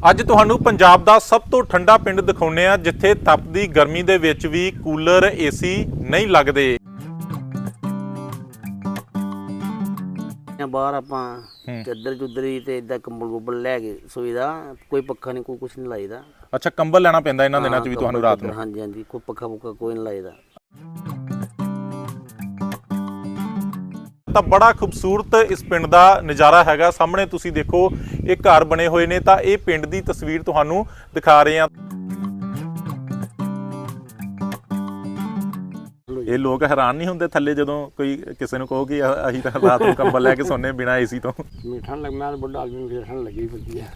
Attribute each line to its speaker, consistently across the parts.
Speaker 1: ਅੱਜ ਤੁਹਾਨੂੰ ਪੰਜਾਬ ਦਾ ਸਭ ਤੋਂ ਠੰਡਾ ਪਿੰਡ ਦਿਖਾਉਨੇ ਆ ਜਿੱਥੇ ਤਪਦੀ ਗਰਮੀ ਦੇ ਵਿੱਚ ਵੀ ਕੂਲਰ ਏਸੀ ਨਹੀਂ ਲੱਗਦੇ।
Speaker 2: ਬਾਹਰ ਆਪਾਂ। ਚੱਦਰ ਚੁੱਦਰੀ ਤੇ ਇਦਾਂ ਕੰਬਲ ਕੁੰਬਲ ਲੈ ਕੇ ਸੋਈਦਾ ਕੋਈ ਪੱਖਾ ਨਹੀਂ ਕੋਈ ਕੁਛ ਨਹੀਂ ਲਾਈਦਾ।
Speaker 1: ਅੱਛਾ ਕੰਬਲ ਲੈਣਾ ਪੈਂਦਾ ਇਹਨਾਂ ਦਿਨਾਂ 'ਚ ਵੀ ਤੁਹਾਨੂੰ ਰਾਤ ਨੂੰ।
Speaker 2: ਹਾਂਜੀ ਹਾਂਜੀ ਕੋਈ ਪੱਖਾ ਪੁੱਖਾ ਕੋਈ ਨਹੀਂ ਲਾਈਦਾ।
Speaker 1: ਤਾਂ ਬੜਾ ਖੂਬਸੂਰਤ ਇਸ ਪਿੰਡ ਦਾ ਨਜ਼ਾਰਾ ਹੈਗਾ। ਸਾਹਮਣੇ ਤੁਸੀਂ ਦੇਖੋ ਇਹ ਘਰ ਬਣੇ ਹੋਏ ਨੇ ਤਾਂ ਇਹ ਪਿੰਡ ਦੀ ਤਸਵੀਰ ਤੁਹਾਨੂੰ ਦਿਖਾ ਰਹੇ ਹਾਂ। ਇਹ ਲੋਕ ਹੈਰਾਨ ਨਹੀਂ ਹੁੰਦੇ ਥੱਲੇ ਜਦੋਂ ਕੋਈ ਕਿਸੇ ਨੂੰ ਕਹੋ ਕਿ ਅਸੀਂ ਤਾਂ ਰਾਤ ਨੂੰ ਕੰਬਲ ਲੈ ਕੇ ਸੌਂਦੇ ਬਿਨਾਂ ਏਸੀ ਤੋਂ।
Speaker 3: ਮੈਨੂੰ ਠੰਡ ਲੱਗ ਮੈਂ ਵੱਡਾ ਆਦਮੀ ਨੂੰ ਠੰਡ ਲੱਗੀ ਫਿਰਦੀ ਹੈ।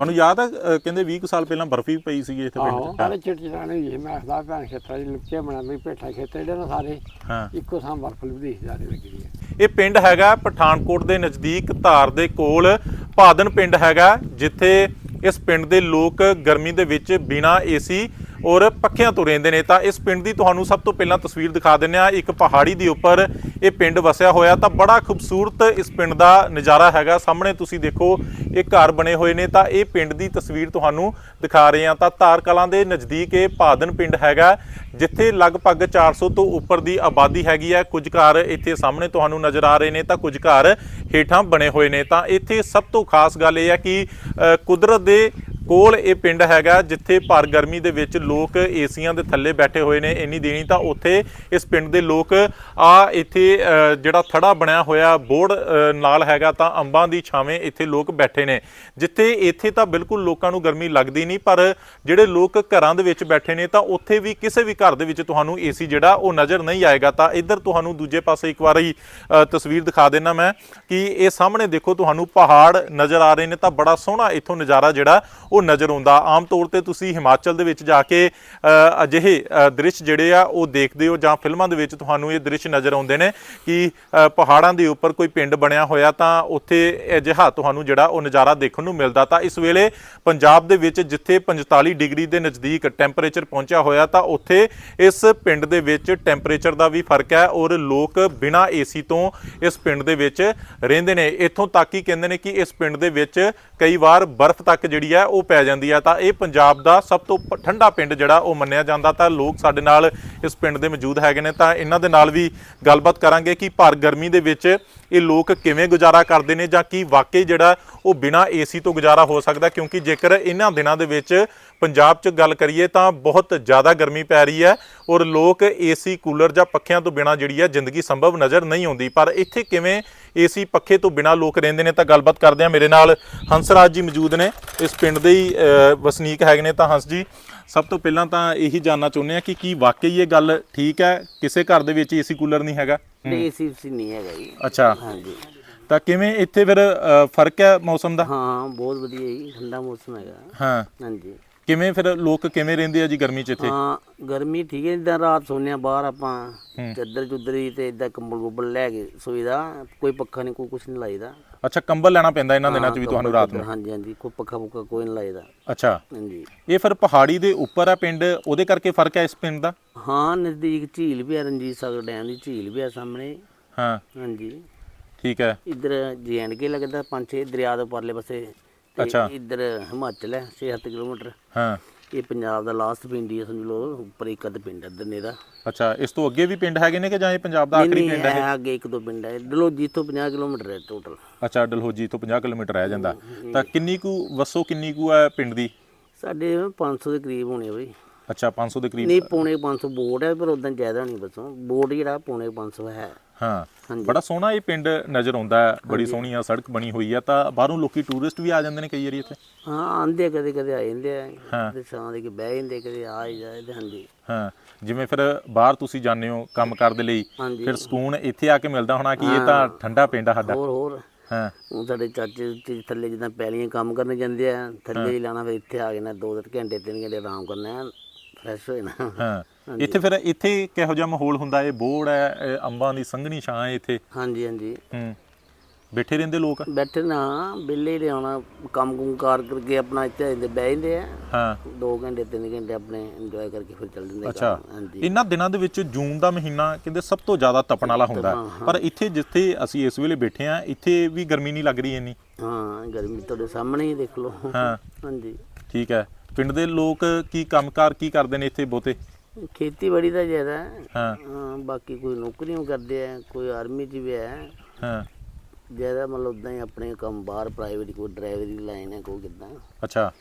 Speaker 1: ਤੁਹਾਨੂੰ ਯਾਦ ਅ, ਕਹਿੰਦੇ 20 ਕੁ ਸਾਲ ਪਹਿਲਾਂ ਬਰਫੀ ਪਈ ਸੀਗੀ ਇੱਥੇ
Speaker 3: ਆਹੋ
Speaker 1: ਪਿੰਡ 'ਚ।
Speaker 3: ਸਾਰੇ ਚਿੱਟ ਚਿਟਾਣੇ ਹੀ ਮੈਂ ਆਖਦਾ ਭੈਣ ਖੇਤਰਾਂ ਦੀ ਲੁੱਕੇ ਬਣਾ ਲਈ ਪੇਠਾ ਖੇਤੇ ਜਿਹੜੇ ਨਾ ਸਾਰੇ
Speaker 1: ਹਾਂ।
Speaker 3: ਇੱਕੋ ਥਾਂ ਬਰਫ ਲੁਧੀ ਜਾਰੀ ਲੱਗੀ ਦੀ ਹੈ।
Speaker 1: ਇਹ ਪਿੰਡ ਹੈਗਾ ਪਠਾਨਕੋਟ ਦੇ ਨਜ਼ਦੀਕ ਧਾਰ ਦੇ ਕੋਲ। ਭਾਦਨ ਪਿੰਡ ਹੈਗਾ ਜਿੱਥੇ ਇਸ ਪਿੰਡ ਦੇ ਲੋਕ ਗਰਮੀ ਦੇ ਵਿੱਚ ਬਿਨਾ ਏਸੀ ਔਰ ਪੱਖਿਆਂ ਤੋਂ ਰਹਿੰਦੇ ਨੇ, ਤਾਂ ਇਸ ਪਿੰਡ ਦੀ ਤੁਹਾਨੂੰ ਸਭ ਤੋਂ ਪਹਿਲਾਂ ਤਸਵੀਰ ਦਿਖਾ ਦਿੰਦੇ ਆ ਇੱਕ ਪਹਾੜੀ ਦੇ ਉੱਪਰ ਇਹ ਪਿੰਡ ਵਸਿਆ ਹੋਇਆ, ਤਾਂ ਬੜਾ ਖੂਬਸੂਰਤ ਇਸ ਪਿੰਡ ਦਾ ਨਜ਼ਾਰਾ ਹੈਗਾ। ਸਾਹਮਣੇ ਤੁਸੀਂ ਦੇਖੋ, ਇਹ ਘਰ ਬਣੇ ਹੋਏ ਨੇ, ਤਾਂ ਇਹ ਪਿੰਡ ਦੀ ਤਸਵੀਰ ਤੁਹਾਨੂੰ ਦਿਖਾ ਰਹੇ ਆ ਤਾਂ ਧਾਰ ਕਲਾਂ ਦੇ ਨਜ਼ਦੀਕ ਇਹ ਭਾਦਨ ਪਿੰਡ ਹੈਗਾ, ਜਿੱਥੇ ਲਗਭਗ 400 ਤੋਂ ਉੱਪਰ ਦੀ ਆਬਾਦੀ ਹੈਗੀ ਹੈ। ਕੁਝ ਘਰ ਇੱਥੇ ਸਾਹਮਣੇ ਤੁਹਾਨੂੰ ਨਜ਼ਰ ਆ ਰਹੇ ਨੇ, ਤਾਂ ਕੁਝ ਘਰ ਹੇਠਾਂ ਬਣੇ ਹੋਏ ਨੇ। ਤਾਂ ਇੱਥੇ ਸਭ ਤੋਂ ਖਾਸ ਗੱਲ ਇਹ ਹੈ ਕਿ ਕੁਦਰਤ ਦੇ ਕੋਲ ਇਹ ਪਿੰਡ ਹੈਗਾ ਜਿੱਥੇ ਭਰ ਗਰਮੀ ਦੇ ਵਿੱਚ ਲੋਕ ਏਸੀਆਂ ਦੇ ਥੱਲੇ ਬੈਠੇ ਹੋਏ ਨੇ, ਇੰਨੀ ਦੇਣੀ ਤਾਂ ਉੱਥੇ ਇਸ ਪਿੰਡ ਦੇ ਲੋਕ ਆ ਇੱਥੇ ਜਿਹੜਾ ਥੜਾ ਬਣਿਆ ਹੋਇਆ ਬੋਰਡ ਨਾਲ ਹੈਗਾ ਤਾਂ ਅੰਬਾਂ ਦੀ ਛਾਵੇਂ ਇੱਥੇ ਲੋਕ ਬੈਠੇ ਨੇ। ਜਿੱਥੇ ਇੱਥੇ ਤਾਂ ਬਿਲਕੁਲ ਲੋਕਾਂ ਨੂੰ ਗਰਮੀ ਲੱਗਦੀ ਨਹੀਂ, ਪਰ ਜਿਹੜੇ ਲੋਕ ਘਰਾਂ ਦੇ ਵਿੱਚ ਬੈਠੇ ਨੇ ਤਾਂ ਉੱਥੇ ਵੀ ਕਿਸੇ ਵੀ ਘਰ ਦੇ ਵਿੱਚ ਤੁਹਾਨੂੰ ਏਸੀ ਜਿਹੜਾ ਉਹ ਨਜ਼ਰ ਨਹੀਂ ਆਏਗਾ। ਤਾਂ ਇੱਧਰ ਤੁਹਾਨੂੰ ਦੂਜੇ ਪਾਸੇ ਇੱਕ ਵਾਰੀ ਤਸਵੀਰ ਦਿਖਾ ਦੇਣਾ ਮੈਂ ਕਿ ਇਹ ਸਾਹਮਣੇ ਦੇਖੋ, ਤੁਹਾਨੂੰ ਪਹਾੜ ਨਜ਼ਰ ਆ ਰਹੇ ਨੇ ਤਾਂ ਬੜਾ ਸੋਹਣਾ ਇੱਥੋਂ ਨਜ਼ਾਰਾ ਜਿਹੜਾ ਉਹ ਉਹ ਨਜ਼ਰ ਆਉਂਦਾ। ਆਮ ਤੌਰ ਤੇ ਤੁਸੀਂ ਹਿਮਾਚਲ ਦੇ ਵਿੱਚ ਜਾ ਕੇ ਅਜਿਹੇ ਦ੍ਰਿਸ਼ ਜਿਹੜੇ ਆ, ਉਹ ਦੇਖਦੇ ਹੋ ਜਾਂ ਫਿਲਮਾਂ ਦੇ ਵਿੱਚ ਤੁਹਾਨੂੰ ਇਹ ਦ੍ਰਿਸ਼ ਨਜ਼ਰ ਆਉਂਦੇ ਨੇ ਕਿ ਪਹਾੜਾਂ ਦੇ ਉੱਪਰ ਕੋਈ ਪਿੰਡ ਬਣਿਆ ਹੋਇਆ ਤਾਂ ਉੱਥੇ ਅਜਿਹਾ ਤੁਹਾਨੂੰ ਜਿਹੜਾ ਉਹ ਨਜ਼ਾਰਾ ਦੇਖਣ ਨੂੰ ਮਿਲਦਾ। ਤਾਂ ਇਸ ਵੇਲੇ ਪੰਜਾਬ ਦੇ ਵਿੱਚ ਜਿੱਥੇ 45 ਡਿਗਰੀ ਦੇ ਨਜ਼ਦੀਕ ਟੈਂਪਰੇਚਰ ਪਹੁੰਚਿਆ ਹੋਇਆ ਤਾਂ ਉੱਥੇ ਇਸ ਪਿੰਡ ਦੇ ਵਿੱਚ ਟੈਂਪਰੇਚਰ ਦਾ ਵੀ ਫ਼ਰਕ ਹੈ ਔਰ ਲੋਕ ਬਿਨਾਂ ਏਸੀ ਤੋਂ ਇਸ ਪਿੰਡ ਦੇ ਵਿੱਚ ਰਹਿੰਦੇ ਨੇ। ਇੱਥੋਂ ਤੱਕ ਹੀ ਕਹਿੰਦੇ ਨੇ ਕਿ ਇਸ ਪਿੰਡ ਦੇ ਵਿੱਚ ਕਈ ਵਾਰ ਬਰਫ਼ ਤੱਕ ਜਿਹੜੀ ਹੈ ਉਹ ਪੈ ਜਾਂਦੀ ਹੈ ਤਾਂ ਇਹ ਪੰਜਾਬ ਦਾ ਸਭ ਤੋਂ ਠੰਡਾ ਪਿੰਡ ਜਿਹੜਾ ਉਹ ਮੰਨਿਆ ਜਾਂਦਾ, ਤਾਂ ਲੋਕ ਸਾਡੇ ਨਾਲ ਇਸ ਪਿੰਡ ਦੇ ਮੌਜੂਦ ਹੈਗੇ ਨੇ, ਤਾਂ ਇਹਨਾਂ ਦੇ ਨਾਲ ਵੀ ਗੱਲਬਾਤ ਕਰਾਂਗੇ ਕਿ ਭਰ ਗਰਮੀ ਦੇ ਵਿੱਚ ਇਹ ਲੋਕ ਕਿਵੇਂ ਗੁਜ਼ਾਰਾ ਕਰਦੇ ਨੇ ਜਾਂ ਕੀ ਵਾਕਈ ਜਿਹੜਾ ਉਹ ਬਿਨਾਂ ਏਸੀ ਤੋਂ ਗੁਜ਼ਾਰਾ ਹੋ ਸਕਦਾ, ਕਿਉਂਕਿ ਜੇਕਰ ਇਹਨਾਂ ਦਿਨਾਂ ਦੇ ਵਿੱਚ ਪੰਜਾਬ 'ਚ ਗੱਲ ਕਰੀਏ, ਤਾਂ ਬਹੁਤ ਜ਼ਿਆਦਾ ਗਰਮੀ ਪੈ ਰਹੀ ਹੈ ਔਰ ਲੋਕ ਏਸੀ, ਕੂਲਰ ਜਾਂ ਪੱਖਿਆਂ ਤੋਂ ਬਿਨਾਂ ਜਿਹੜੀ ਹੈ ਜ਼ਿੰਦਗੀ ਸੰਭਵ ਨਜ਼ਰ ਨਹੀਂ ਆਉਂਦੀ, ਪਰ ਇੱਥੇ ਕਿਵੇਂ ਏਸੀ ਪੱਖੇ ਤੋਂ ਬਿਨਾਂ ਲੋਕ ਰਹਿੰਦੇ ਨੇ ਤਾਂ ਗੱਲਬਾਤ ਕਰਦੇ ਆ ਮੇਰੇ ਨਾਲ ਹੰਸਰਾਜ ਜੀ ਮੌਜੂਦ ਨੇ। ਇਸ ਪਿੰਡ ਦੇ ਹੀ ਵਸਨੀਕ ਹੈਗੇ ਨੇ ਤਾਂ ਹੰਸ ਜੀ ਸਭ ਤੋਂ ਪਹਿਲਾਂ ਤਾਂ ਇਹੀ ਜਾਨਣਾ ਚਾਹੁੰਦੇ ਆ ਕਿ ਕੀ ਵਾਕਈ ਇਹ ਗੱਲ ਠੀਕ ਹੈ? ਕਿਸੇ ਘਰ ਦੇ ਵਿੱਚ ਏਸੀ ਕੂਲਰ ਨਹੀਂ ਹੈਗਾ?
Speaker 2: ਤੇ ਏਸੀ ਸੀ ਨਹੀਂ ਹੈਗਾ ਜੀ।
Speaker 1: ਅੱਛਾ।
Speaker 2: ਹਾਂਜੀ।
Speaker 1: ਤਾਂ ਕਿਵੇਂ ਇੱਥੇ ਫਿਰ ਫ਼ਰਕ ਹੈ ਮੌਸਮ ਦਾ?
Speaker 2: ਹਾਂ ਬਹੁਤ ਵਧੀਆ ਜੀ ਠੰਡਾ ਮੌਸਮ ਹੈਗਾ।
Speaker 1: ਹਾਂ।
Speaker 2: ਹਾਂਜੀ।
Speaker 1: ਕਿਵੇਂ ਫਿਰ ਲੋਕ ਕਿਵੇਂ ਰਹਿੰਦੇ ਆ ਜੀ ਗਰਮੀ 'ਚ ਇੱਥੇ?
Speaker 2: ਹਾਂ ਗਰਮੀ ਠੀਕ ਹੈ ਇਦਾਂ ਰਾਤ ਸੋਨੇ ਆ ਬਾਹਰ ਆਪਾਂ
Speaker 1: ਹੂੰ।
Speaker 2: ਚੱਦਰ ਚੁੱਦਰੀ ਤੇ ਇਦਾਂ ਕੰਬਲ ਕੁੰਬਲ ਲੈ ਕੇ ਸੋਈਦਾ ਕੋਈ ਪੱਖਾ ਨਹੀਂ ਕੋਈ ਕੁਛ ਨਹੀਂ ਲਾਈਦਾ
Speaker 1: ਅੱਛਾ ਕੰਬਲ ਲੈਣਾ ਪੈਂਦਾ ਇਹਨਾਂ ਦਿਨਾਂ 'ਚ ਵੀ ਤੁਹਾਨੂੰ ਰਾਤ ਨੂੰ?
Speaker 2: ਹਾਂਜੀ ਹਾਂਜੀ ਕੋਈ ਪੱਖਾ ਪੁੱਖਾ ਕੋਈ ਨਹੀਂ ਲਾਈਦਾ
Speaker 1: ਅੱਛਾ।
Speaker 2: ਹਾਂਜੀ।
Speaker 1: ਇਹ ਫਿਰ ਪਹਾੜੀ ਦੇ ਉੱਪਰ ਆ ਪਿੰਡ ਉਹਦੇ ਕਰਕੇ ਫ਼ਰਕ ਹੈ ਇਸ ਪਿੰਡ ਦਾ?
Speaker 2: ਹਾਂ ਨਜ਼ਦੀਕ ਝੀਲ ਵੀ ਆ ਰਣਜੀਤ ਸਾਗਰ ਡੈਮ ਦੀ ਝੀਲ ਵੀ ਆ ਸਾਹਮਣੇ।
Speaker 1: ਹਾਂ।
Speaker 2: ਹਾਂਜੀ।
Speaker 1: ਠੀਕ ਹੈ।
Speaker 2: ਇੱਧਰ ਕੇ ਲੱਗਦਾ ਪੰਜ ਛੇ ਦਰਿਆ ਦੇ ਪਰਲੇ ਪਾਸੇ ਤੇ
Speaker 1: ਅੱਛਾ।
Speaker 2: ਇੱਧਰ ਹਿਮਾਚਲ ਹੈ 6-7 ਕਿਲੋਮੀਟਰ।
Speaker 1: ਹਾਂ।
Speaker 2: ਇਹ ਪੰਜਾਬ ਦਾ ਲਾਸਟ ਪਿੰਡ ਹੀ ਹੈ ਸਮਝ ਲਓ ਉੱਪਰ ਇੱਕ ਅੱਧ ਪਿੰਡ ਇੱਧਰ ਨੇ ਦਾ।
Speaker 1: ਅੱਛਾ ਇਸ ਤੋਂ ਅੱਗੇ ਵੀ ਪਿੰਡ ਹੈਗੇ ਨੇ ਕਿ ਜਾਂ ਇਹ ਪੰਜਾਬ ਦਾ ਆਖਰੀ ਪਿੰਡ ਹੈ
Speaker 2: ਹੈ ਅੱਗੇ ਇੱਕ ਦੋ ਪਿੰਡ ਹੈ ਡਲੋਜੀ ਤੋਂ 50 ਕਿਲੋਮੀਟਰ ਹੈ ਟੋਟਲ
Speaker 1: ਅੱਛਾ ਡਲਹੋਜੀ ਤੋਂ 50 ਕਿਲੋਮੀਟਰ ਰਹਿ ਜਾਂਦਾ। ਤਾਂ ਕਿੰਨੀ ਕੁ ਵਸੋ ਕਿੰਨੀ ਕੁ ਹੈ ਪਿੰਡ ਦੀ?
Speaker 2: ਸਾਡੇ 500 ਦੇ ਕਰੀਬ ਹੋਣੇ ਬਈ।
Speaker 1: ਅੱਛਾ 500 ਦੇ ਕਰੀਬ
Speaker 2: ਨਹੀਂ ਪੌਣੇ 500 ਬੋਰਡ ਹੈ ਪਰ ਉਦਾਂ ਜ਼ਿਆਦਾ ਨਹੀਂ ਬਸੋਂ ਬੋਰਡ ਜਿਹੜਾ ਪੌਣੇ 500 ਹੈ।
Speaker 1: ਹਾਂ
Speaker 2: ਹਾਂਜੀ।
Speaker 1: ਬੜਾ ਸੋਹਣਾ ਇਹ ਪਿੰਡ ਨਜ਼ਰ ਆਉਂਦਾ ਹੈ। ਬੜੀ ਸੋਹਣੀ ਆ ਸੜਕ ਬਣੀ ਹੋਈ ਆ। ਤਾਂ ਬਾਹਰੋਂ ਲੋਕੀ ਟੂਰਿਸਟ ਵੀ ਆ ਜਾਂਦੇ ਨੇ ਕਈ ਵਾਰੀ ਇੱਥੇ।
Speaker 2: ਹਾਂ ਆਂਦੇ ਕਦੇ ਕਦੇ ਆ ਜਾਂਦੇ ਆ।
Speaker 1: ਹਾਂ।
Speaker 2: ਤੇ ਸ਼ਾਮ ਦੇ ਕੇ ਬਹਿ ਜਾਂਦੇ ਕਦੇ ਆ ਹੀ ਜਾਂਦੇ ਹਾਂਜੀ।
Speaker 1: ਹਾਂ ਜਿਵੇਂ ਫਿਰ ਬਾਹਰ ਤੁਸੀਂ ਜਾਂਦੇ ਹੋ ਕੰਮ ਕਰ ਦੇ ਲਈ
Speaker 2: ਹਾਂਜੀ।
Speaker 1: ਫਿਰ ਸਕੂਨ ਇੱਥੇ ਆ ਕੇ ਮਿਲਦਾ ਹੋਣਾ ਕਿ ਇਹ ਤਾਂ ਠੰਡਾ ਪਿੰਡ ਆ ਸਾਡਾ।
Speaker 2: ਹੋਰ ਹੋਰ।
Speaker 1: ਹਾਂ।
Speaker 2: ਉਹ ਸਾਡੇ ਚਾਚੇ ਤੇ ਥੱਲੇ ਜਿੱਦਾਂ ਪੈਲੀਆਂ ਕੰਮ ਕਰਨ ਜਾਂਦੇ ਆ ਥੱਲੇ ਹੀ। ਲਾਣਾ ਫਿਰ ਇੱਥੇ ਆ ਕੇ ਨਾ ਦੋ ਤਿੰਨ ਘੰਟੇ ਤਿੰਨ ਘੰਟੇ ਆਰਾਮ ਕਰਨਾ ਫਰੈਸ਼ ਹੋ ਜਾਣਾ
Speaker 1: ਹਾਂ। ਇੱਥੇ ਫਿਰ ਇੱਥੇ ਕਿਹੋ ਜਿਹਾ ਮਾਹੌਲ ਹੁੰਦਾ? ਇਹ ਬੋੜ ਹੈ ਇਹ ਅੰਬਾਂ ਦੀ ਸੰਘਣੀ ਛਾਂ ਹੈ ਇੱਥੇ।
Speaker 2: ਹਾਂਜੀ ਹਾਂਜੀ।
Speaker 1: ਹੂੰ। ਬੈਠੇ ਰਹਿੰਦੇ ਲੋਕ?
Speaker 2: ਬੈਠੇ ਨਾ ਬਿੱਲੇ ਦੇ ਆਉਣਾ ਕੰਮ ਕੁਮ ਕਾਰ ਕਰਕੇ ਆਪਣਾ ਇੱਥੇ ਆ ਜਾਂਦੇ ਬਹਿ ਜਾਂਦੇ ਆ।
Speaker 1: ਹਾਂ।
Speaker 2: 2 ਘੰਟੇ 3 ਘੰਟੇ ਆਪਣੇ ਇੰਜੋਏ ਕਰਕੇ ਫਿਰ ਚੱਲ ਜਾਂਦੇ
Speaker 1: ਅੱਛਾ। ਇਹਨਾਂ ਦਿਨਾਂ ਦੇ ਵਿੱਚ ਜੂਨ ਦਾ ਮਹੀਨਾ ਕਹਿੰਦੇ ਸਭ ਤੋਂ ਜ਼ਿਆਦਾ ਤਪਣ ਵਾਲਾ ਹੁੰਦਾ। ਪਰ ਇੱਥੇ ਜਿੱਥੇ ਅਸੀਂ ਇਸ ਵੇਲੇ ਬੈਠੇ ਆ ਇੱਥੇ ਵੀ ਗਰਮੀ ਨਹੀਂ ਲੱਗ ਰਹੀ ਇੰਨੀ।
Speaker 2: ਹਾਂ ਗਰਮੀ ਤੁਹਾਡੇ ਸਾਹਮਣੇ ਹੀ ਦੇਖ ਲਓ।
Speaker 1: ਹਾਂ।
Speaker 2: ਹਾਂਜੀ।
Speaker 1: ਠੀਕ ਹੈ। ਪਿੰਡ ਦੇ ਲੋਕ ਕੀ ਕੰਮਕਾਰ ਕੀ ਕਰਦੇ ਨੇ ਇੱਥੇ ਬਹੁਤੇ?
Speaker 2: ਖੇਤੀਬਾੜੀ ਦਾ ਜ਼ਿਆਦਾ ਹੈ।
Speaker 1: ਹਾਂ।
Speaker 2: ਹਾਂ ਬਾਕੀ ਕੋਈ ਨੌਕਰੀਆਂ ਕਰਦੇ ਆ ਕੋਈ ਆਰਮੀ 'ਚ ਵੀ ਹੈ।
Speaker 1: ਹਾਂ।
Speaker 2: ਜ਼ਿਆਦਾ ਮਤਲਬ ਉਦਾਂ ਹੀ ਆਪਣੇ ਕੰਮ ਬਾਹਰ ਪ੍ਰਾਈਵੇਟ ਕੋਈ ਡਰਾਈਵਰ ਲਾਈਨ ਹੈ ਕੋਈ ਕਿੱਦਾਂ।
Speaker 1: ਅੱਛਾ।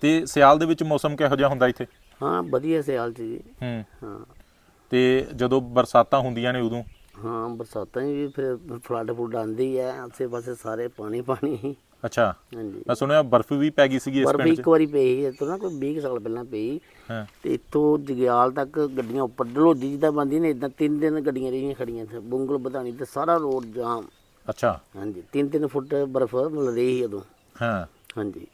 Speaker 1: ਤੇ ਸਿਆਲ ਦੇ ਵਿੱਚ ਮੌਸਮ ਕਿਹੋ ਜਿਹਾ ਹੁੰਦਾ ਇੱਥੇ?
Speaker 2: ਹਾਂ ਵਧੀਆ ਸਿਆਲ 'ਚ ਜੀ।
Speaker 1: ਹੂੰ।
Speaker 2: ਹਾਂ।
Speaker 1: ਤੇ ਜਦੋਂ ਬਰਸਾਤਾਂ ਹੁੰਦੀਆਂ ਨੇ ਉਦੋਂ?
Speaker 2: ਹਾਂ ਬਰਸਾਤਾਂ 'ਚ ਵੀ ਫਿਰ ਫਲੱਡ ਫੁੱਡ ਆਉਂਦੀ ਹੈ ਆਸੇ ਪਾਸੇ ਸਾਰੇ ਪਾਣੀ ਪਾਣੀ
Speaker 1: ਅੱਛਾ।
Speaker 2: ਹਾਂਜੀ।
Speaker 1: ਮੈਂ ਸੁਣਿਆ ਬਰਫ਼ ਵੀ ਪੈ ਗਈ ਸੀਗੀ ਇਸ ਪਿੰਡ 'ਚ।
Speaker 2: ਇੱਕ ਵਾਰੀ ਪਈ ਇੱਥੋਂ ਨਾ ਕੋਈ 20 ਕੁ ਸਾਲ ਪਹਿਲਾਂ ਪਈ
Speaker 1: ਹਾਂ।
Speaker 2: ਤੇ ਇੱਥੋਂ ਜਗਿਆਲ ਤੱਕ ਗੱਡੀਆਂ ਉੱਪਰ ਡਲੋਜੀ ਜਿੱਦਾਂ ਬੰਦੀ ਨੇ ਇਦਾਂ ਤਿੰਨ ਦਿਨ ਗੱਡੀਆਂ ਰਹੀਆਂ ਖੜੀਆਂ ਸੀ ਬੁੰਗਲ ਵਧਾਣੀ ਤੇ ਸਾਰਾ ਰੋਡ ਜਾਮ।
Speaker 1: ਅੱਛਾ।
Speaker 2: ਹਾਂਜੀ ਤਿੰਨ ਤਿੰਨ ਫੁੱਟ ਬਰਫ ਮਿਲ ਰਹੀ ਸੀ ਉਦੋਂ।
Speaker 1: ਹਾਂ।
Speaker 2: ਹਾਂਜੀ।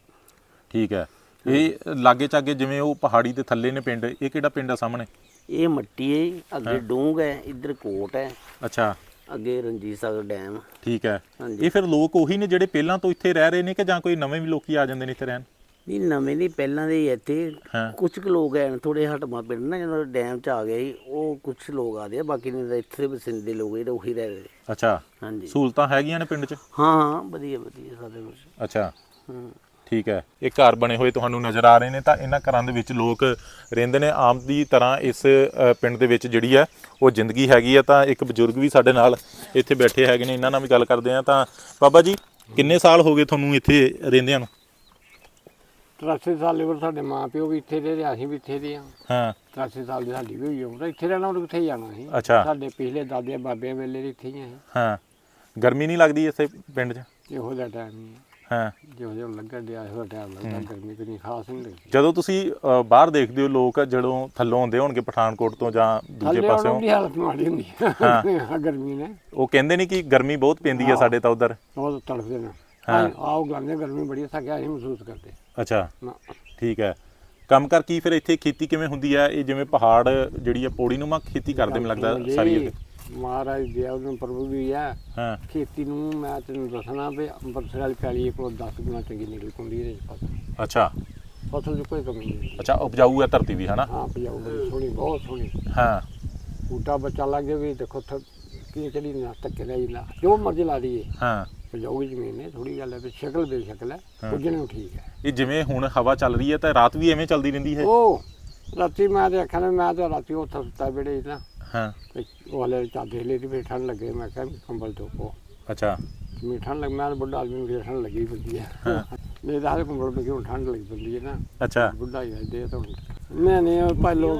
Speaker 1: ਠੀਕ ਹੈ। ਇਹ ਲਾਗੇ ਚਾਗੇ ਜਿਵੇਂ ਉਹ ਪਹਾੜੀ ਦੇ ਥੱਲੇ ਨੇ ਪਿੰਡ ਇਹ ਕਿਹੜਾ ਪਿੰਡ ਆ ਸਾਹਮਣੇ?
Speaker 2: ਇਹ ਮੱਟੀ ਹੈ ਅੱਗੇ ਡੂੰਗ ਹੈ ਇੱਧਰ ਕੋਟ ਹੈ।
Speaker 1: ਅੱਛਾ।
Speaker 2: ਅੱਗੇ ਰਣਜੀਤ ਸਾਗਰ ਡੈਮ।
Speaker 1: ਠੀਕ ਹੈ।
Speaker 2: ਹਾਂਜੀ।
Speaker 1: ਇਹ ਫਿਰ ਲੋਕ ਉਹੀ ਨੇ ਜਿਹੜੇ ਪਹਿਲਾਂ ਤੋਂ ਇੱਥੇ ਰਹਿ ਰਹੇ ਨੇ ਕਿ ਜਾਂ ਕੋਈ ਨਵੇਂ ਵੀ ਲੋਕੀ ਆ ਜਾਂਦੇ ਨੇ ਇੱਥੇ ਰਹਿਣ?
Speaker 2: ਨਹੀਂ ਨਵੇਂ ਨਹੀਂ ਪਹਿਲਾਂ ਦੇ ਹੀ ਇੱਥੇ।
Speaker 1: ਹਾਂ।
Speaker 2: ਕੁਝ ਕੁ ਲੋਕ ਐ ਥੋੜੇ ਹਟਮਾ ਪਿੰਡ ਨਾ ਜਦੋਂ ਡੈਮ ਚ ਆ ਗਏ ਸੀ ਉਹ ਕੁਝ ਲੋਕ ਆਦੇ ਆ ਬਾਕੀ ਨਹੀਂ ਤਾਂ ਇੱਥੇ ਵਸਿੰਦੇ ਲੋਕ ਜਿਹੜੇ ਉਹੀ ਰਹਿ ਰਹੇ।
Speaker 1: ਅੱਛਾ।
Speaker 2: ਹਾਂਜੀ।
Speaker 1: ਸਹੂਲਤਾਂ ਹੈਗੀਆਂ ਨੇ ਪਿੰਡ 'ਚ?
Speaker 2: ਹਾਂ ਹਾਂ ਵਧੀਆ ਵਧੀਆ ਸਾਰੇ ਕੁਝ
Speaker 1: ਅੱਛਾ।
Speaker 2: ਹਾਂ।
Speaker 1: ਠੀਕ ਹੈ ਇਹ ਘਰ ਬਣੇ ਹੋਏ ਤੁਹਾਨੂੰ ਨਜ਼ਰ ਆ ਰਹੇ ਨੇ ਤਾਂ ਇਹਨਾਂ ਘਰਾਂ ਦੇ ਵਿੱਚ ਲੋਕ ਰਹਿੰਦੇ ਨੇ। ਆਮ ਦੀ ਤਰ੍ਹਾਂ ਇਸ ਪਿੰਡ ਦੇ ਵਿੱਚ ਜਿਹੜੀ ਹੈ ਉਹ ਜ਼ਿੰਦਗੀ ਹੈਗੀ ਆ ਤਾਂ ਇੱਕ ਬਜ਼ੁਰਗ ਵੀ ਸਾਡੇ ਨਾਲ ਇੱਥੇ ਬੈਠੇ ਹੈਗੇ ਨੇ ਇਹਨਾਂ ਨਾਲ ਵੀ ਗੱਲ ਕਰਦੇ ਆ ਤਾਂ ਬਾਬਾ ਜੀ ਕਿੰਨੇ ਸਾਲ ਹੋ ਗਏ ਤੁਹਾਨੂੰ ਇੱਥੇ ਰਹਿੰਦਿਆਂ ਨੂੰ?
Speaker 3: 83 ਸਾਲ ਦੇ ਸਾਡੇ ਮਾਂ ਪਿਓ ਵੀ ਇੱਥੇ ਦੇ ਤੇ ਅਸੀਂ ਵੀ ਇੱਥੇ ਦੇ ਆ
Speaker 1: ਹਾਂ।
Speaker 3: 83 ਸਾਲ ਦੀ ਸਾਡੀ ਵੀ ਹੋਈ ਉਮਰ ਇੱਥੇ ਰਹਿਣਾ ਉਹ ਕਿੱਥੇ ਜਾਣਾ ਸੀ?
Speaker 1: ਅੱਛਾ।
Speaker 3: ਸਾਡੇ ਪਿਛਲੇ ਦਾਦੇ ਬਾਬੇ ਵੇਲੇ ਦੇ ਇੱਥੇ ਹੀ ਆ ਅਸੀਂ।
Speaker 1: ਹਾਂ। ਗਰਮੀ ਨਹੀਂ ਲੱਗਦੀ ਇੱਥੇ ਪਿੰਡ 'ਚ?
Speaker 3: ਇਹੋ ਜਿਹਾ ਟਾਈਮ ਹੀ
Speaker 1: ਹਾਂ।
Speaker 3: ਜਿਹੋ ਜਿਹਾ ਲੱਗਣ ਡਿਆ ਇਹੋ ਟਾਈਮ ਲੱਗਦਾ ਗਰਮੀ ਕੋਈ ਖਾਸ ਨਹੀਂ ਲੱਗਦੀ
Speaker 1: ਜਦੋਂ ਤੁਸੀਂ ਅ, ਬਾਹਰ ਦੇਖਦੇ ਹੋ ਲੋਕ ਜਦੋਂ ਥੱਲੋਂ ਆਉਂਦੇ ਹੋਣਗੇ ਪਠਾਨਕੋਟ ਤੋਂ ਜਾਂ ਦੂਜੇ ਪਾਸਿਓਂ
Speaker 3: ਉਹਨਾਂ ਦੀ ਹਾਲਤ ਮਾੜੀ ਹੁੰਦੀ ਹੈ। ਗਰਮੀ ਨੇ।
Speaker 1: ਉਹ ਕਹਿੰਦੇ ਨੇ ਕਿ ਗਰਮੀ ਬਹੁਤ ਪੈਂਦੀ ਹੈ ਸਾਡੇ ਤਾਂ ਉਧਰ।
Speaker 3: ਉਹ ਤੜਫਦੇ ਨੇ।
Speaker 1: ਹਾਂ।
Speaker 3: ਆਓ ਗਾਂਦੇ ਗਰਮੀ ਬੜੀ ਸਕਿਆ ਅਸੀਂ ਮਹਿਸੂਸ ਕਰਦੇ।
Speaker 1: ਅੱਛਾ।
Speaker 3: ਨਾ।
Speaker 1: ਠੀਕ ਹੈ। ਕੰਮ ਕਰ ਕੀ ਫਿਰ ਇੱਥੇ ਖੇਤੀ ਕਿਵੇਂ ਹੁੰਦੀ ਹੈ? ਇਹ ਜਿਵੇਂ ਪਹਾੜ ਜਿਹੜੀ ਹੈ ਪੌੜੀ ਨੂੰਮਾ ਖੇਤੀ ਕਰਦੇ ਮੈਨੂੰ ਲੱਗਦਾ ਸਾਰੀ ਇੱਥੇ
Speaker 3: ਮਹਾਰਾਜ ਦੇ ਉਹਨੂੰ ਪ੍ਰਭੂ ਵੀ ਆ।
Speaker 1: ਹਾਂ।
Speaker 3: ਖੇਤੀ ਨੂੰ ਮੈਂ ਤੈਨੂੰ ਦੱਸਣਾ ਵੀ ਅੰਮ੍ਰਿਤਸਰ ਵਾਲੀ ਪੈਲੀ ਕੋਲ 10 ਗੁਣਾ ਚੰਗੀ ਨਿਕਲ ਕੁੰਦੀ ਇਹਦੇ ਚ ਫਸਲ।
Speaker 1: ਅੱਛਾ।
Speaker 3: ਫਸਲ 'ਚ ਕੋਈ ਕਮੀ ਨਹੀਂ।
Speaker 1: ਅੱਛਾ ਉਪਜਾਊ ਹੈ ਧਰਤੀ ਵੀ ਹਨਾ?
Speaker 3: ਹਾਂ ਪਿਆਉ ਬੜੀ ਸੋਹਣੀ ਬਹੁਤ ਸੋਹਣੀ।
Speaker 1: ਹਾਂ।
Speaker 3: ਬੂਟਾ ਬੱਚਾ ਲੱਗੇ ਵੀ ਦੇਖੋ ਥ ਕੀ ਚੜੀ ਨਾ ਧੱਕੇ ਨਹੀਂ ਨਾ ਜੋ ਮਰਜ਼ੀ ਲਾ ਲਈਏ
Speaker 1: ਹਾਂ।
Speaker 3: ਪਿਆਉ ਜ਼ਮੀਨ ਹੈ ਥੋੜੀ ਗੱਲ ਹੈ ਵੀ ਸ਼ਕਲ ਬੇਸ਼ਕਲ ਹੈ ਕੁਝ ਨਹੀਂ ਠੀਕ ਹੈ।
Speaker 1: ਇਹ ਜਿਵੇਂ ਹੁਣ ਹਵਾ ਚੱਲ ਰਹੀ ਹੈ ਤਾਂ ਰਾਤ ਵੀ ਐਵੇਂ ਚੱਲਦੀ ਰਹਿੰਦੀ ਹੈ।
Speaker 3: ਉਹ ਰਾਤੀ ਮੈਂ ਨਾਲ ਮੈਂ ਤੇ ਰਾਤੀ ਉੱਥੇ ਸੁੱਤਾ ਬੜੇ ਨਾ। ਉਹ ਲੈ ਤੇ ਠੰਡ ਲੱਗੇ ਮੈਂ ਕਿਹਾ ਵੀ ਕੰਬਲ ਧੋਪੋ
Speaker 1: ਅੱਛਾ।
Speaker 3: ਮੈਨੂੰ ਠੰਡ ਲੱਗ ਮੈਂ ਤਾਂ ਬੁੱਢਾ ਆਦਮੀ ਨੂੰ ਫਿਰ ਠੰਡ ਲੱਗੀ ਪੈਂਦੀ ਹੈ। ਮੇਰੇ ਤਾਂ ਹਾਲੇ ਕੰਬਲ ਪੇ ਕਿਉਂ ਠੰਡ ਲੱਗੀ ਪੈਂਦੀ ਹੈ ਨਾ।
Speaker 1: ਅੱਛਾ।
Speaker 3: ਬੁੱਢਾ ਹੀ ਹੈ ਦੇ ਤਾਂ। ਹੁਣ। ਮੈਂ ਨਹੀਂ ਉਹ ਪਹਿਲੋ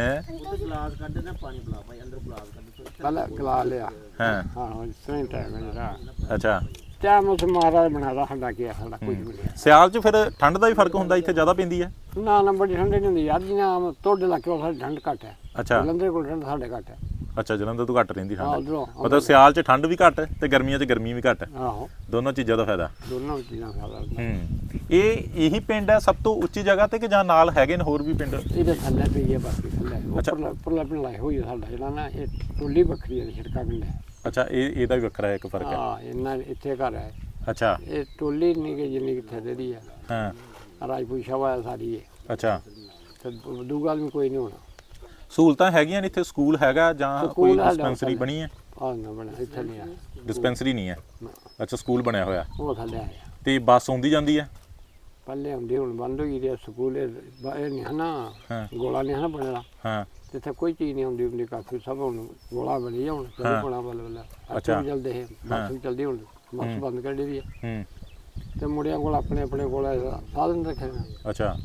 Speaker 1: ਹੈ?
Speaker 2: ਉਹਦੇ ਗਲਾਸ ਕੱਢ ਨਾ ਪਾਣੀ ਪਿਲਾ ਭਾਈ ਅੰਦਰ ਗਲਾਸ ਕੱਢ
Speaker 3: ਪਹਿਲਾਂ ਗਲਾ ਲਿਆ।
Speaker 1: ਹਾਂ।
Speaker 3: ਹਾਂ ਤਰ੍ਹਾਂ ਟਾਈਮ ਹੈ ਜਿਹੜਾ।
Speaker 1: ਅੱਛਾ।
Speaker 3: ਟਾਈਮ ਉਸ ਮਹਾਰਾਜ ਬਣਾਦਾ ਸਾਡਾ ਕੀ ਹੈ, ਸਾਡਾ ਕੁਝ ਵੀ ਨਹੀਂ
Speaker 1: ਸਿਆਲ 'ਚ ਫਿਰ ਠੰਡ ਦਾ ਵੀ ਫ਼ਰਕ ਹੁੰਦਾ ਇੱਥੇ ਜ਼ਿਆਦਾ ਪੈਂਦੀ ਹੈ?
Speaker 3: ਨਾ ਨਾ ਬੜੀ ਠੰਡ ਨਹੀਂ ਹੁੰਦੀ। ਯਾਰ ਜੀ ਨਾ ਤੁਹਾਡੇ ਇਲਾਕੇ ਕੋਲ ਸਾਡੀ ਠੰਡ ਘੱਟ ਹੈ।
Speaker 1: ਅੱਛਾ।
Speaker 3: ਜਲੰਧਰ ਕੋਲ ਠੰਡ ਸਾਡੇ ਘੱਟ ਹੈ।
Speaker 1: ਅੱਛਾ ਜਲੰਧਰ ਤੋਂ ਘੱਟ ਰਹਿੰਦੀ
Speaker 3: ਹਾਂ
Speaker 1: ਠੰਡ
Speaker 3: ਉਧਰੋਂ
Speaker 1: ਮਤਲਬ ਸਿਆਲ 'ਚ ਠੰਡ ਵੀ ਘੱਟ ਤੇ ਗਰਮੀਆਂ 'ਚ ਗਰਮੀ ਵੀ ਘੱਟ
Speaker 3: ਆਹੋ।
Speaker 1: ਦੋਨੋਂ ਚੀਜ਼ਾਂ ਦਾ ਫਾਇਦਾ।
Speaker 3: ਦੋਨੋਂ ਚੀਜ਼ਾਂ ਸਾਡਾ
Speaker 1: ਹੂੰ। ਇਹ ਇਹੀ ਪਿੰਡ ਹੈ ਸਭ ਤੋਂ ਉੱਚੀ ਜਗ੍ਹਾ ਤੇ ਕਿ ਜਾਂ ਨਾਲ ਹੈਗੇ ਨੇ ਹੋਰ ਵੀ ਪਿੰਡ?
Speaker 3: ਇਹਦੇ ਥੱਲੇ ਪਈ ਹੈ ਬਾਕੀ ਥੱਲੇ।
Speaker 1: ਅੱਛਾ।
Speaker 3: ਉੱਪਰਲਾ ਉੱਪਰਲਾ ਪਿੰਡ ਲਾਇਆ ਹੋਈ ਹੈ ਸਾਡਾ ਜਿਹੜਾ ਨਾ ਇਹ ਟੋਲੀ ਵੱਖਰੀ ਹੈ ਛਿੜਕਾ ਪਿੰਡ ਹੈ।
Speaker 1: ਅੱਛਾ ਇਹ ਇਹਦਾ ਵੀ ਵੱਖਰਾ ਇੱਕ ਫ਼ਰਕ ਹੈ।
Speaker 3: ਹਾਂ ਇਹਨਾਂ ਇੱਥੇ ਘਰ ਹੈ।
Speaker 1: ਅੱਛਾ।
Speaker 3: ਇਹ ਟੋਲੀ ਨਹੀਂ ਕਿ ਜਿੰਨੀ ਕਿੱਥੇ ਦੇ ਦੀ ਹੈ।
Speaker 1: ਹਾਂ।
Speaker 3: ਰਾਜਪੂਤ ਸ਼ਵਾ ਸਾਰੀ ਹੈ।
Speaker 1: ਅੱਛਾ।
Speaker 3: ਤੇ ਦੂਗਾ ਵੀ ਕੋਈ ਨਹੀਂ ਹੋਣਾ।
Speaker 1: ਸਹੂਲਤਾਂ ਹੈਗੀਆਂ ਨੇ ਇੱਥੇ ਸਕੂਲ ਹੈਗਾ ਜਾਂ ਕੋਈ
Speaker 3: ਸਕੂਲ ਹੈਗਾ
Speaker 1: ਡਿਸਪੈਂਸਰੀ। ਬਣੀ ਹੈ?
Speaker 3: ਆਹ ਨਾ ਬਣਾ ਇੱਥੇ ਨਹੀਂ ਆ
Speaker 1: ਡਿਸਪੈਂਸਰੀ ਨਹੀਂ ਹੈ? ਅੱਛਾ ਸਕੂਲ ਬਣਿਆ ਹੋਇਆ।
Speaker 3: ਉਹ ਥੱਲੇ ਆਇਆ।
Speaker 1: ਤੇ ਬੱਸ ਆਉਂਦੀ ਜਾਂਦੀ ਹੈ?
Speaker 3: ਪਹਿਲੇ ਹੁੰਦੀ ਹੁਣ ਬੰਦ ਹੋ ਗਈ ਤੇ ਸਕੂਲ ਇਹ ਬ- ਇਹ ਨਹੀਂ ਹਨਾ
Speaker 1: ਹਾਂ।
Speaker 3: ਗੋਲਾ ਨਹੀਂ ਹਨਾ ਬਣਿਆ।
Speaker 1: ਹਾਂ।
Speaker 3: ਤੇ ਇੱਥੇ ਕੋਈ ਚੀਜ਼ ਨਹੀਂ ਹੁੰਦੀ ਹੁੰਦੀ ਕਾਫੀ ਸਭ ਹੁਣ ਗੋਲਾ ਬਣੀ ਆ ਹੁਣ
Speaker 1: ਹਾਂ।
Speaker 3: ਚੱਲ ਬੱਲ ਬੱਲ।
Speaker 1: ਅੱਛਾ।
Speaker 3: ਚੱਲਦੇ ਹੈ
Speaker 1: ਹਾਂ।
Speaker 3: ਬੱਸ ਵੀ ਚੱਲਦੀ ਹੁਣ ਬੱਸ ਬੰਦ ਕਰ ਦਿੱਤੀ ਹੈ।
Speaker 1: ਹੂੰ।
Speaker 3: ਤੇ ਮੁੰਡਿਆਂ ਕੋਲ ਆਪਣੇ ਆਪਣੇ ਕੋਲ ਸਾਧਨ ਰੱਖੇ ਨੇ।
Speaker 1: ਅੱਛਾ।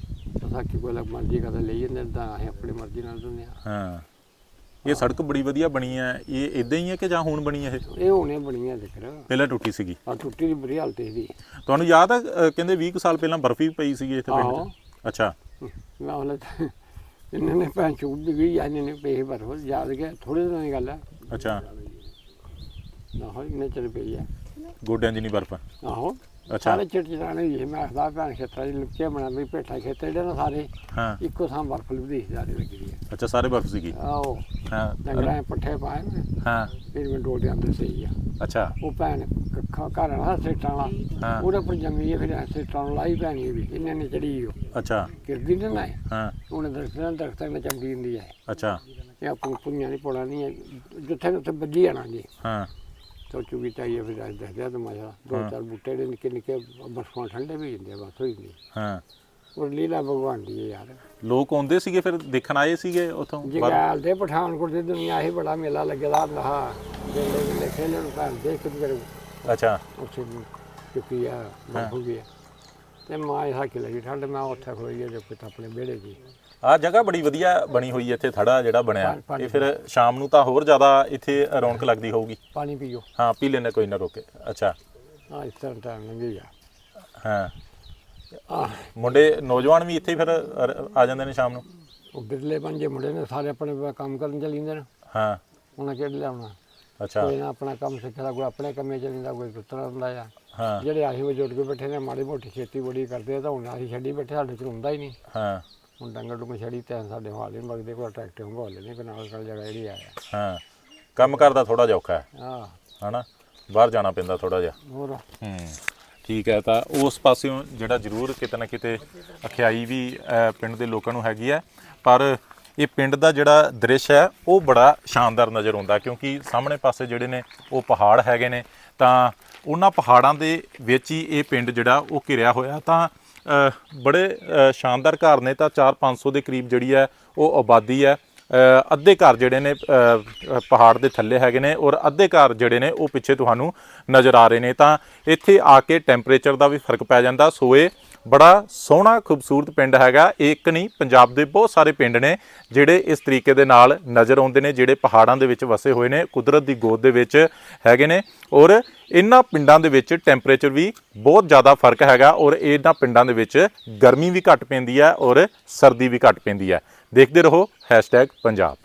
Speaker 3: ਸਾਕੀ ਕੋਲ ਮਰਜ਼ੀ ਕਦੇ ਲਈ ਜਾਂਦੇ ਨੇ ਤਾਂ ਅਸੀਂ ਆਪਣੀ ਮਰਜ਼ੀ ਨਾਲ ਦਿੰਦੇ ਆ
Speaker 1: ਹਾਂ। ਇਹ ਸੜਕ ਬੜੀ ਵਧੀਆ ਬਣੀ ਹੈ। ਇਹ ਇਦਾਂ ਹੀ ਹੈ ਕਿ ਜਾਂ ਹੁਣ ਬਣੀ ਹੈ ਇਹ?
Speaker 3: ਇਹ ਹੁਣੇ ਬਣੀਆਂ ਜ਼ਿਕਰ।
Speaker 1: ਪਹਿਲਾਂ ਟੁੱਟੀ ਸੀਗੀ।
Speaker 3: ਆ ਟੁੱਟੀ ਦੀ ਬੁਰੀ ਹਾਲਤ ਇਹਦੀ।
Speaker 1: ਤੁਹਾਨੂੰ ਯਾਦ ਹੈ ਅ, ਕਹਿੰਦੇ 20 ਕੁ ਸਾਲ ਪਹਿਲਾਂ ਬਰਫੀ ਵੀ ਪਈ ਸੀਗੀ ਇੱਥੇ ਪਿੰਡ
Speaker 3: ਆਹੋ।
Speaker 1: ਅੱਛਾ।
Speaker 3: ਮੈਂ ਉਹਨੇ ਇਹਨਾਂ ਨੇ ਭੈਣ ਚੂਬ ਵੀ ਗਈ ਇਹਨਾਂ ਨੇ ਪੈਸੇ ਭਰੋ ਯਾਦ ਗਿਆ ਥੋੜੇ ਦਿਨਾਂ ਦੀ ਗੱਲ ਹੈ।
Speaker 1: ਅੱਛਾ।
Speaker 3: ਨਾ ਹੋਈ ਇੰਨੇ ਚਿਰ ਪਈ ਹੈ।
Speaker 1: ਗੋਡਿਆਂ ਜਿੰਨੀ ਬਰਫ।
Speaker 3: ਆਹੋ।
Speaker 1: ਅੱਛਾ।
Speaker 3: ਸਾਰੇ ਚਿੱਟ ਚਿਟਾਣੇ ਹੀ ਮੈਂ ਆਖਦਾ ਭੈਣ ਖੇਤਰਾਂ ਦੀ ਲੁੱਕੇ ਬਣਾ ਵੀ ਭੇਠਾ ਖੇਤਰ ਜਿਹੜੇ ਨਾ ਸਾਰੇ
Speaker 1: ਹਾਂ।
Speaker 3: ਇੱਕੋ ਥਾਂ ਬਰਫ ਲੁੱਦੀ ਜਾਰੀ ਲੱਗੀ ਦੀ। ਹੈ
Speaker 1: ਅੱਛਾ ਸਾਰੇ ਬਰਫ ਸੀਗੀ?
Speaker 3: ਆਹੋ।
Speaker 1: ਹਾਂ
Speaker 3: ਡੰਗਰਾਂ ਦੇ ਪੱਠੇ ਪਾਏ ਨੇ।
Speaker 1: ਹਾਂ।
Speaker 3: ਫਿਰ ਮੈਂ ਡੋਲ ਦੇ ਅੰਦਰ ਸਹੀ ਆ
Speaker 1: ਅੱਛਾ।
Speaker 3: ਉਹ ਭੈਣ ਘਰ ਵਾਲਾ ਸੇਟਾਂ
Speaker 1: ਹਾਂ।
Speaker 3: ਵਾਲਾ ਉਹਦੇ ਪਰ ਜੰਮੀ ਹੈ ਫਿਰ ਸੇਟਾਂ ਨੂੰ ਲਾਈ ਪੈਣੀ ਹੈ ਵੀ ਇਹਨਾਂ ਨੇ ਚੜੀ ਉਹ।
Speaker 1: ਅੱਛਾ।
Speaker 3: ਕਿਰਦੀ ਨਾ ਨਾ
Speaker 1: ਹਾਂ।
Speaker 3: ਉਹਨੇ ਦਰਖਤਾਂ ਦਰਖਤਾਂ ਨੇ ਚਮਕੀ ਹੁੰਦੀ ਹੈ
Speaker 1: ਅੱਛਾ।
Speaker 3: ਇਹ ਪੁ ਪੁੰਨਿਆ ਨਹੀਂ ਹੈ। ਜਿੱਥੇ ਉੱਥੇ ਵੱਜੀ ਜਾਣਾ ਜੀ।
Speaker 1: ਹਾਂ।
Speaker 3: ਤੋ ਚੁਗੀ ਚਾਹੀਏ ਫਿਰ ਅੱਜ ਦੱਸਦਿਆ ਤਾਂ ਮਜ਼ਾ ਦੋ ਚਾਰ ਬੂਟੇ ਦੇ ਨਿੱਕੇ ਨਿੱਕੇ ਬਰਫਾਂ ਠੰਡੇ ਵੀ ਜਾਂਦੇ ਆ, ਬਸ ਹੋਈ ਨਹੀਂ
Speaker 1: ਹਾਂ।
Speaker 3: ਉਹ ਲੀਲਾ ਭਗਵਾਨ ਦੀ ਹੈ ਯਾਰ।
Speaker 1: ਲੋਕ ਆਉਂਦੇ ਸੀਗੇ ਫਿਰ ਦੇਖਣ ਆਏ ਸੀਗੇ ਉਥੋਂ?
Speaker 3: ਜਗਾਲ ਦੇ ਪਠਾਨਕੋਟ ਦੀ ਦੁਨੀਆ ਹੀ ਬੜਾ ਮੇਲਾ ਲੱਗਦਾ ਹੁੰਦਾ ਹਾਂ ਜਿਹੜੇ ਵੇਲੇ ਖੇਲਣ ਘਰ ਦੇਖ ਕੇ ਫਿਰ
Speaker 1: ਅੱਛਾ।
Speaker 3: ਉੱਥੇ ਚੁੱਕੀ ਆ ਬਰਫ ਹੋ ਗਿਆ ਤੇ ਮਾਂ ਇਹ ਹਾਕੀ ਲੱਗੀ ਠੰਡ ਮੈਂ ਉੱਥੇ ਖਲੋਈ ਜੋ ਕਿ ਆਪਣੇ ਵਿਹੜੇ ਜੀ
Speaker 1: ਆ ਜਗ੍ਹਾ ਬੜੀ ਵਧੀਆ ਬਣੀ ਹੋਈ ਹੈ ਇੱਥੇ ਥੜਾ ਜਿਹੜਾ ਬਣਿਆ। ਇਹ ਫਿਰ ਸ਼ਾਮ ਨੂੰ ਤਾਂ ਹੋਰ ਜ਼ਿਆਦਾ ਇੱਥੇ ਰੌਣਕ ਲੱਗਦੀ ਹੋਊਗੀ।
Speaker 3: ਪਾਣੀ ਪੀਓ।
Speaker 1: ਹਾਂ ਪੀ ਲੈਣੇ ਕੋਈ ਨਾ ਰੋਕੇ। ਅੱਛਾ।
Speaker 3: ਆ ਇਸ ਤਰ੍ਹਾਂ ਟਾਈਮ ਲੰਘੀ ਗਿਆ
Speaker 1: ਹਾਂ। ਮੁੰਡੇ ਨੌਜਵਾਨ ਵੀ ਇੱਥੇ ਫਿਰ ਆ ਜਾਂਦੇ ਨੇ ਸ਼ਾਮ ਨੂੰ?
Speaker 3: ਉਹ ਬਿਰਲੇ ਪੰਜੇ ਮੁੰਡੇ ਨੇ ਸਾਰੇ ਆਪਣੇ ਕੰਮ ਕਰਨ ਚਲੀ ਜਾਂਦੇ ਨੇ।
Speaker 1: ਹਾਂ।
Speaker 3: ਉਹਨਾਂ ਕਿਹੜੇ ਲਿਆਉਣਾ?
Speaker 1: ਅੱਛਾ।
Speaker 3: ਕੋਈ ਨਾ ਆਪਣਾ ਕੰਮ ਸਿੱਖਦਾ ਕੋਈ ਆਪਣੇ ਕੰਮੇ ਚੱਲਦਾ ਕੋਈ ਕੁੱਤਰਾ ਹੁੰਦਾ ਆ।
Speaker 1: ਹਾਂ।
Speaker 3: ਜਿਹੜੇ ਆਹੀ ਵਜੋੜ ਕੇ ਬੈਠੇ ਨੇ ਮਾੜੀ ਮੋਟੀ ਖੇਤੀ ਬੜੀ ਕਰਦੇ ਆ ਤਾਂ ਹੁਣ ਅਸੀਂ ਛੱਡੀ ਬੈਠੇ ਸਾਡੇ ਚ ਹੁੰਦਾ ਹੀ ਨਹੀਂ।
Speaker 1: ਹਾਂ।
Speaker 3: ਹੁਣ ਡੰਗਰ ਡੁੰਗਰ ਛੜੀ ਤੇ ਸਾਡੇ ਹਾਲ ਨਹੀਂ ਮਗਦੇ ਕੋਈ ਟਰੈਕਟਰ ਹੰਭਾਲੇ ਨਹੀਂ ਕੋਈ ਨਾਲ ਨਾਲ ਜਗ੍ਹਾ ਜਿਹੜੀ ਆਇਆ
Speaker 1: ਹਾਂ ਕੰਮ ਕਰਦਾ ਥੋੜਾ ਜਿਹਾ ਔਖਾ ਹੈ।
Speaker 3: ਆ
Speaker 1: ਹਨਾ? ਬਾਹਰ ਜਾਣਾ ਪੈਂਦਾ ਥੋੜਾ ਜਿਹਾ।
Speaker 3: ਹੋਰ?
Speaker 1: ਹੂੰ ਠੀਕ ਹੈ ਤਾਂ ਉਸ ਪਾਸਿਓਂ ਜਿਹੜਾ ਜ਼ਰੂਰ ਕਿਤੇ ਨਾ ਕਿਤੇ ਅਖਿਆਈ ਵੀ ਅਹ, ਪਿੰਡ ਦੇ ਲੋਕਾਂ ਨੂੰ ਹੈਗੀ ਹੈ। ਪਰ ਇਹ ਪਿੰਡ ਦਾ ਜਿਹੜਾ ਦ੍ਰਿਸ਼ ਹੈ ਉਹ ਬੜਾ ਸ਼ਾਨਦਾਰ ਨਜ਼ਰ ਆਉਂਦਾ ਕਿਉਂਕਿ ਸਾਹਮਣੇ ਪਾਸੇ ਜਿਹੜੇ ਨੇ ਉਹ ਪਹਾੜ ਹੈਗੇ ਨੇ। ਤਾਂ ਉਹਨਾਂ ਪਹਾੜਾਂ ਦੇ ਵਿੱਚ ਹੀ ਇਹ ਪਿੰਡ ਜਿਹੜਾ ਉਹ ਘਿਰਿਆ ਹੋਇਆ। ਤਾਂ ਬੜੇ ਸ਼ਾਨਦਾਰ ਘਰ ਨੇ ਤਾਂ 4-500 ਦੇ ਕਰੀਬ ਜਿਹੜੀ ਹੈ ਉਹ ਆਬਾਦੀ ਹੈ। ਅੱਧੇ ਘਰ ਜਿਹੜੇ ਨੇ ਪਹਾੜ ਦੇ ਥੱਲੇ ਹੈਗੇ ਨੇ ਔਰ ਅੱਧੇ ਘਰ ਜਿਹੜੇ ਨੇ ਉਹ ਪਿੱਛੇ ਤੁਹਾਨੂੰ ਨਜ਼ਰ ਆ ਰਹੇ ਨੇ। ਤਾਂ ਇੱਥੇ ਆ ਕੇ ਟੈਂਪਰੇਚਰ ਦਾ ਵੀ ਫ਼ਰਕ ਪੈ ਜਾਂਦਾ। ਸੋਏ ਬੜਾ ਸੋਹਣਾ ਖੂਬਸੂਰਤ ਪਿੰਡ ਹੈਗਾ। ਇਹ ਇੱਕ ਨਹੀਂ, ਪੰਜਾਬ ਦੇ ਬਹੁਤ ਸਾਰੇ ਪਿੰਡ ਨੇ ਜਿਹੜੇ ਇਸ ਤਰੀਕੇ ਦੇ ਨਾਲ ਨਜ਼ਰ ਆਉਂਦੇ ਨੇ, ਜਿਹੜੇ ਪਹਾੜਾਂ ਦੇ ਵਿੱਚ ਵਸੇ ਹੋਏ ਨੇ, ਕੁਦਰਤ ਦੀ ਗੋਦ ਦੇ ਵਿੱਚ ਹੈਗੇ ਨੇ ਔਰ ਇਹਨਾਂ ਪਿੰਡਾਂ ਦੇ ਵਿੱਚ ਟੈਂਪਰੇਚਰ ਵੀ ਬਹੁਤ ਜ਼ਿਆਦਾ ਫ਼ਰਕ ਹੈਗਾ ਔਰ ਇਹਨਾਂ ਪਿੰਡਾਂ ਦੇ ਵਿੱਚ ਗਰਮੀ ਵੀ ਘੱਟ ਪੈਂਦੀ ਹੈ ਔਰ ਸਰਦੀ ਵੀ ਘੱਟ ਪੈਂਦੀ ਹੈ। ਦੇਖਦੇ ਰਹੋ #ਪੰਜਾਬ।